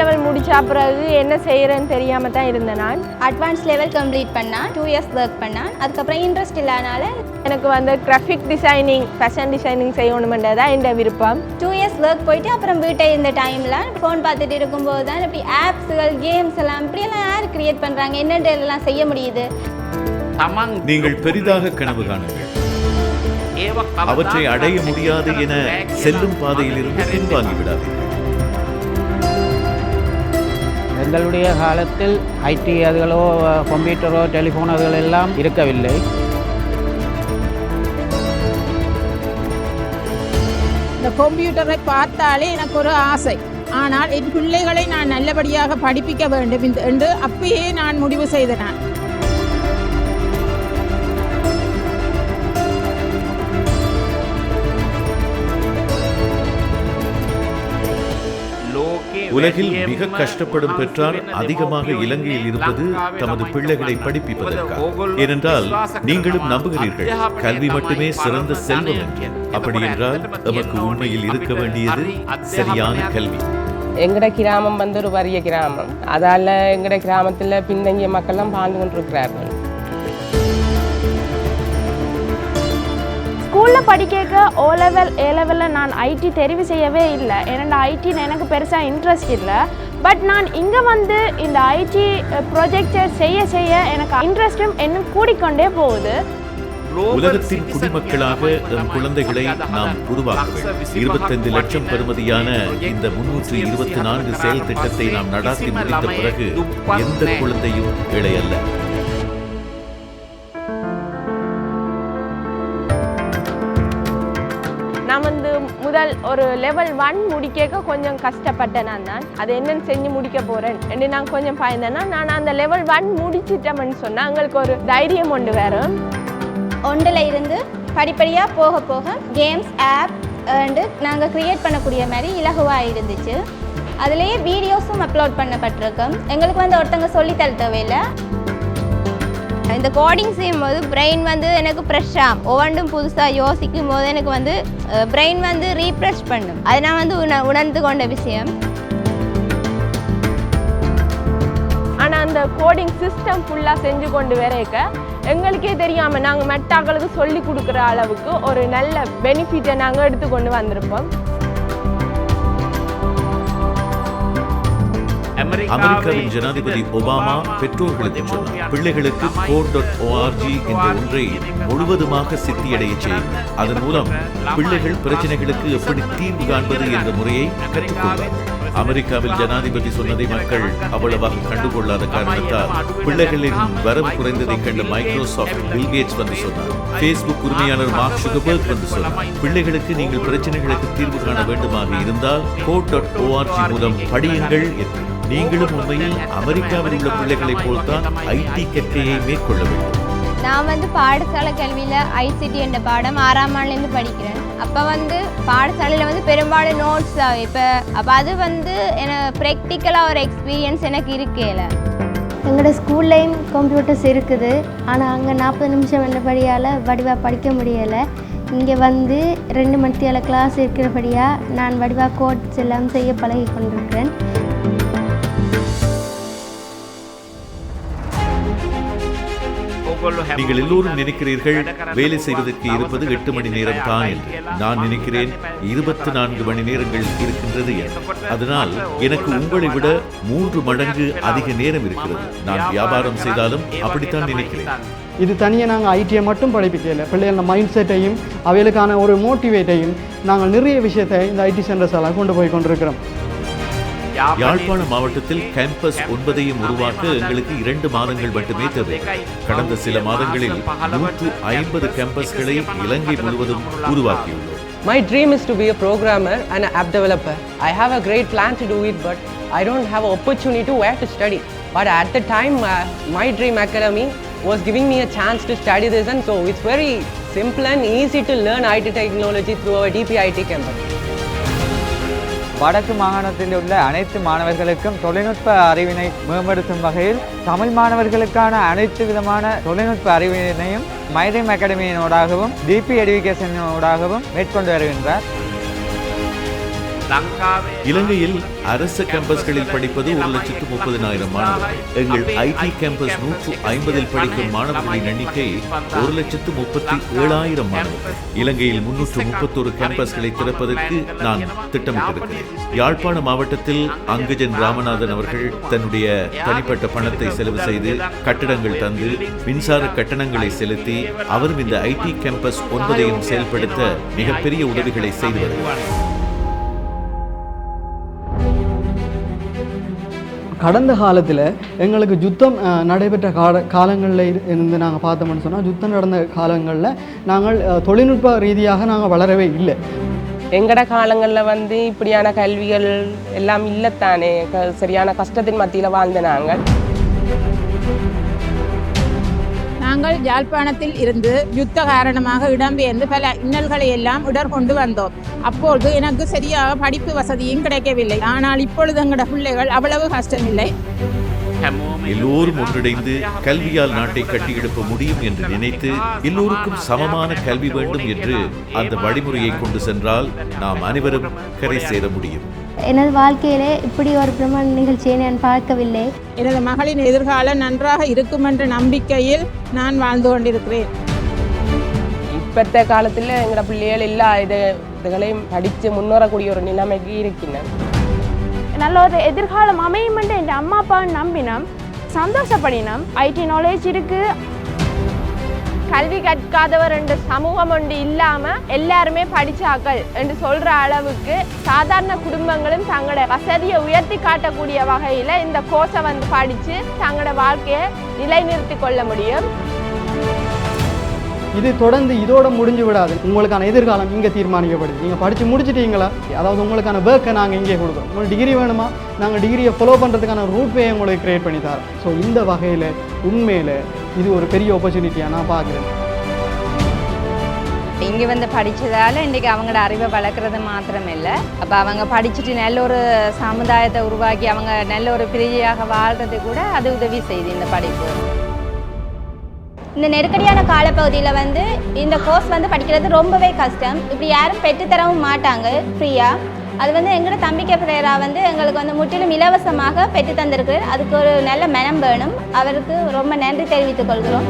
Level முடித்த பிறகு என்ன செய்கிறேன்னு தெரியாமல் தான் இருந்தேன் நான். அட்வான்ஸ் லெவல் கம்ப்ளீட் பண்ணால் டூ இயர்ஸ் ஒர்க் பண்ணேன் அதுக்கப்புறம் இன்ட்ரெஸ்ட் இல்லாதனால எனக்கு வந்து கிராஃபிக் டிசைனிங் ஃபேஷன் டிசைனிங் செய்யணுமென்றது தான் என் விருப்பம். டூ இயர்ஸ் ஒர்க் போயிட்டு அப்புறம் வீட்டை இருந்த டைமில் ஃபோன் பார்த்துட்டு இருக்கும்போது தான் இப்படி ஆப்ஸுகள் கேம்ஸ் எல்லாம் இப்படியெல்லாம் யார் க்ரியேட் பண்ணுறாங்க என்னென்னலாம் செய்ய முடியுது. நீங்கள் பெரிதாக கனவு காணுங்கள். அவற்றை அடைய முடியாது என செல்லும் பாதையில் இருந்து பின்வாங்கி விடாதீர்கள் எங்களுடைய காலத்தில் ஐடி அதுகளோ கம்ப்யூட்டரோ டெலிஃபோன் அதுகள் எல்லாம் இருக்கவில்லை. இந்த கம்ப்யூட்டரை பார்த்தாலே எனக்கு ஒரு ஆசை. ஆனால் என் பிள்ளைகளை நான் நல்லபடியாக படிப்பிக்க வேண்டும் இந்த- என்று அப்பயே நான் முடிவு செய்தேன். உலகில் மிக கஷ்டப்படும் பெற்றார் அதிகமாக இலங்கையில் இருப்பது தமது பிள்ளைகளை படிப்பிப்பதற்காக. ஏனென்றால் நீங்களும் நம்புகிறீர்கள் கல்வி மட்டுமே சிறந்த செல்வம் என்று. அப்படி என்றால் நமக்கு உண்மையில் இருக்க வேண்டியது சரியான கல்வி. எங்கட கிராமம் வந்து ஒரு வறிய கிராமம். அதால எங்கட கிராமத்தில் பின்தங்கிய மக்கள்லாம் வாழ்ந்து கொண்டிருக்கிறார்கள். ஸ்கூலில் படிக்க ஓ லெவல் ஏ லெவலில் நான் ஐடி தெரிவு செய்யவே இல்லை. ஏன்னா ஐடியில் எனக்கு பெருசாக இன்ட்ரெஸ்ட் இல்லை. பட் நான் இங்கே வந்து இந்த ஐடி ப்ரொஜெக்டை செய்ய செய்ய எனக்கு இன்ட்ரெஸ்ட்டும் இன்னும் கூடிக்கொண்டே போகுது. உலகத்தின் குடிமக்களாக நம் குழந்தைகளை நாம் உருவாக்க வேண்டும். இருபத்தைந்து லட்சம் பெறுமதியான இந்த முன்னூற்று இருபத்தி நான்கு செயல் திட்டத்தை நாம் நடாத்தி முடித்த பிறகு எந்த குழந்தையும் இளையல்ல நான் வந்து முதல் ஒரு லெவல் ஒன் முடிக்க கொஞ்சம் கஷ்டப்பட்டேன் நான். தான் அது என்னன்னு செஞ்சு முடிக்க போகிறேன் என்று நான் கொஞ்சம் பயந்தேன்னா நான் அந்த லெவல் ஒன் முடிச்சிட்டேன்னு சொன்னால் எங்களுக்கு ஒரு தைரியம் ஒன்று வரும் ஒன்றில் இருந்து படிப்படியாக போக போக கேம்ஸ் ஆப் அண்டு நாங்கள் க்ரியேட் பண்ணக்கூடிய மாதிரி இலகுவாக இருந்துச்சு. அதுலேயே வீடியோஸும் அப்லோட் பண்ணப்பட்டிருக்கோம். எங்களுக்கு வந்து ஒருத்தங்க சொல்லித்தர தேவையில்லை. இந்த கோடிங் செய்யும்போது பிரெயின் வந்து எனக்கு ஃப்ரெஷ்ஷாக ஒவ்வொன்றும் புதுசாக யோசிக்கும் போது எனக்கு வந்து பிரெயின் வந்து ரீஃப்ரெஷ் பண்ணும். அது நான் வந்து உண உணர்ந்து கொண்ட விஷயம். ஆனால் அந்த கோடிங் சிஸ்டம் ஃபுல்லாக செஞ்சு கொண்டு வரைக்க எங்களுக்கே தெரியாமல் நாங்கள் மெட்டாக்களுக்கு சொல்லி கொடுக்குற அளவுக்கு ஒரு நல்ல பெனிஃபிட்டை நாங்கள் எடுத்துக்கொண்டு வந்திருப்போம். அமெரிக்காவின் ஜனாதிபதி ஒபாமா பெற்றோர்களுக்கு சொன்னார். பிள்ளைகளுக்கு கோட் டாட் ஓஆர்ஜி என்ற ஒன்றை முழுவதுமாக சித்தியடைய செய்யுங்கள். அதன் மூலம் பிள்ளைகள் பிரச்சனைகளுக்கு எப்படி தீர்வு காண்பது என்ற முறையை கற்றுக்கொள்வார் அமெரிக்காவில் ஜனாதிபதி சொன்னதை மக்கள் அவ்வளவாக கண்டுகொள்ளாத காரணத்தால் பிள்ளைகளின் வரவு குறைந்ததை கண்ட மைக்ரோசாஃப்ட் பில்கேட்ஸ் வந்து சொன்னார். பேஸ்புக் உரிமையாளர் மார்க் சுகபர்க் வந்து சொன்னார். பிள்ளைகளுக்கு நீங்கள் பிரச்சனைகளுக்கு தீர்வு காண வேண்டுமாக இருந்தால் கோட் டாட் ஓஆர்ஜி மூலம் படியுங்கள் என்று. நீங்களும் உண்மையில் அமெரிக்காவில் உள்ள பிள்ளைகளைப் போல்தான் ஐடி கற்கையை மேற்கொள்ள வேண்டும். நான் வந்து பாடசாலை கல்வியில் ஐசிடி என்ற பாடம் ஆறாம் ஆண்டுலேருந்து படிக்கிறேன். அப்போ வந்து பாடசாலையில் வந்து பெரும்பாலும் நோட்ஸ் இப்போ அப்போ அது வந்து எனக்கு ப்ராக்டிக்கலாக ஒரு எக்ஸ்பீரியன்ஸ் எனக்கு இருக்கேல எங்களோட ஸ்கூல்லையும் கம்ப்யூட்டர்ஸ் இருக்குது. ஆனால் அங்கே நாற்பது நிமிஷம் வந்தபடியால் வடிவாக படிக்க முடியலை. இங்கே வந்து ரெண்டு மணித்தியால கிளாஸ் இருக்கிறபடியாக நான் வடிவாக கோட்ஸ் எல்லாம் செய்ய பழகி கொண்டிருக்கிறேன். நீங்கள் எல்லோரும் நினைக்கிறீர்கள். வேலை செய்வதற்கு இருப்பது எட்டு மணி நேரம் தான் என்று. நான் நினைக்கிறேன் இருபத்தி நான்கு மணி நேரங்கள் இருக்கின்றது என்று அதனால் எனக்கு உங்களை விட மூன்று மடங்கு அதிக நேரம் இருக்கிறது. நான் வியாபாரம் செய்தாலும் அப்படித்தான் நினைக்கிறேன். இது தனியாக நாங்கள் ஐடியை மட்டும் படிப்பிக்கல பிள்ளைகள மைண்ட் செட்டையும் அவைகளுக்கான ஒரு மோட்டிவேட்டையும் நாங்கள் நிறைய விஷயத்தை இந்த ஐடி சென்டர்ஸால் கொண்டு போய் கொண்டிருக்கிறோம். யாழ்ப்பாண மாவட்டத்தில் கேம்பஸ் ஒன்பதையும் உருவாக்க எங்களுக்கு இரண்டு மாதங்கள் மட்டுமே தேவை கடந்த சில மாதங்களில் நூற்று ஐம்பது கேம்பஸ்களை இலங்கை முழுவதும் உருவாக்கியுள்ளோம் My dream is to be a programmer and an app developer. I have a great plan to do it, but I don't have an opportunity to where to study. But at the time, uh, my Dream Academy was giving me a chance to study this, and so it's very simple and easy to learn IT technology through our DPIT campus. வடக்கு மாகாணத்தில் உள்ள அனைத்து மாணவர்களுக்கும் தொழில்நுட்ப அறிவினை மேம்படுத்தும் வகையில் தமிழ் மாணவர்களுக்கான அனைத்து விதமான தொழில்நுட்ப அறிவினையும் மைரேம் அகாடமியினோடாகவும் டிபி எடுகேஷனோடாகவும் மேற்கொண்டு வருகின்றார். இலங்கையில் அரசு கேம்பஸ்களில் படிப்பது ஒரு லட்சத்து முப்பதினாயிரம் மாணவர்கள் எங்கள் ஐடி கேம்பஸ் நூற்று ஐம்பதில் படிக்கும் மாணவர்களின் எண்ணிக்கை ஒரு லட்சத்து முப்பத்தி ஏழாயிரம் மாணவர்கள் இலங்கையில் முன்னூற்று முப்பத்தொரு கேம்பஸ்களை திறப்பதற்கு நான் திட்டமிட்டிருக்கிறேன். யாழ்ப்பாண மாவட்டத்தில் அங்கஜன் ராமநாதன் அவர்கள் தன்னுடைய தனிப்பட்ட பணத்தை செலவு செய்து கட்டடங்கள் தந்து மின்சார கட்டணங்களை செலுத்தி அவரும் இந்த ஐடி கேம்பஸ் ஒன்பதையும் செயல்படுத்த மிகப்பெரிய உதவிகளை செய்து வருகிறார். கடந்த காலத்தில் எங்களுக்கு யுத்தம் நடைபெற்ற கால காலங்களில் இருந்து நாங்கள் பார்த்தோம்னு சொன்னால் யுத்தம் நடந்த காலங்களில் நாங்கள் தொழில்நுட்ப ரீதியாக நாங்கள் வளரவே இல்லை. எங்கட காலங்களில் வந்து இப்படியான கல்விகள் எல்லாம் இல்லைத்தானே க- சரியான கஷ்டத்தின் மத்தியில் வாழ்ந்த நாங்கள். நாங்கள் யாழ்ப்பாணத்தில் இருந்து யுத்த காரணமாக இடம்பெயர்ந்து பல இன்னல்களை எல்லாம் இடர்கொண்டு வந்தோம். அப்போது எனக்கு சரியாக படிப்பு வசதியும் கிடைக்கவில்லை. ஆனால் இப்பொழுது எங்களோட பிள்ளைகள் அவ்வளவு கஷ்டமில்லை. எல்லோரும் ஒன்றிணைந்து கல்வியால் நாட்டை கட்டியெழுப்ப முடியும் என்று நினைத்து எல்லோருக்கும் சமமான கல்வி வேண்டும் என்று அந்த வழிமுறையை கொண்டு சென்றால் நாம் அனைவரும் கரை சேர முடியும். எனது வாழ்க்கையிலே இப்படி ஒரு பிரமாண நிகழ்ச்சியை நான் பார்க்கவில்லை. எனது மகளின் எதிர்காலம் நன்றாக இருக்கும் என்ற நம்பிக்கையில் நான் வாழ்ந்து கொண்டிருக்கிறேன். இப்பத்த காலத்தில் எங்களோட பிள்ளைகள் எல்லா இது இதுகளையும் படித்து முன்னேறக்கூடிய ஒரு நிலைமைக்கு இருக்கின்றன. நல்ல ஒரு எதிர்காலம் அமையுமென்று என் அம்மா அப்பாவை நம்பினோம். சந்தோஷப்படினோம். ஐடி நாலேஜ் இருக்கு. கல்வி கற்காதவர் என்ற சமூகம் ஒன்று இல்லாம எல்லாருமே படிச்சாக்கள் என்று சொல்ற அளவுக்கு சாதாரண குடும்பங்களும் தங்களோட வசதியை உயர்த்தி காட்டக்கூடிய வகையில இந்த கோர்ஸை வந்து படிச்சு தங்களோட வாழ்க்கையை நிலைநிறுத்தி கொள்ள முடியும். இது தொடர்ந்து இதோட முடிஞ்சு விடாது. உங்களுக்கான எதிர்காலம் இங்கே தீர்மானிக்கப்படுது. நீங்கள் படித்து முடிச்சிட்டீங்களா? அதாவது உங்களுக்கான ஒர்க்கை நாங்கள் இங்கே கொடுக்குறோம். உங்களுக்கு டிகிரி வேணுமா? நாங்கள் டிகிரியை ஃபாலோ பண்ணுறதுக்கான ரூட்வே உங்களுக்கு கிரியேட் பண்ணி தரோம். ஸோ இந்த வகையில் உண்மையில் இது ஒரு பெரிய ஆப்பர்ச்சுனிட்டியாக நான் பார்க்குறேன். இங்கே வந்து படித்ததால் இன்றைக்கி அவங்களோட அறிவை வளர்க்குறது மாத்திரம் இல்லை அப்போ அவங்க படிச்சுட்டு நல்ல ஒரு சமுதாயத்தை உருவாக்கி அவங்க நல்ல ஒரு பிரியாக வாழ்கிறது கூட அது உதவி செய்யுது இந்த படிப்பு. இந்த நெருக்கடியான காலப்பகுதியில் வந்து இந்த கோர்ஸ் வந்து படிக்கிறது ரொம்பவே கஷ்டம். இப்படி யாரும் பெற்றுத்தரவும் மாட்டாங்க ஃப்ரீயாக அது வந்து எங்களோட தம்பிக்கை பிரேரா வந்து எங்களுக்கு வந்து முற்றிலும் இலவசமாக பெற்று தந்திருக்கு. அதுக்கு ஒரு நல்ல மனம் வேணும். அவருக்கு ரொம்ப நன்றி தெரிவித்துக் கொள்கிறோம்.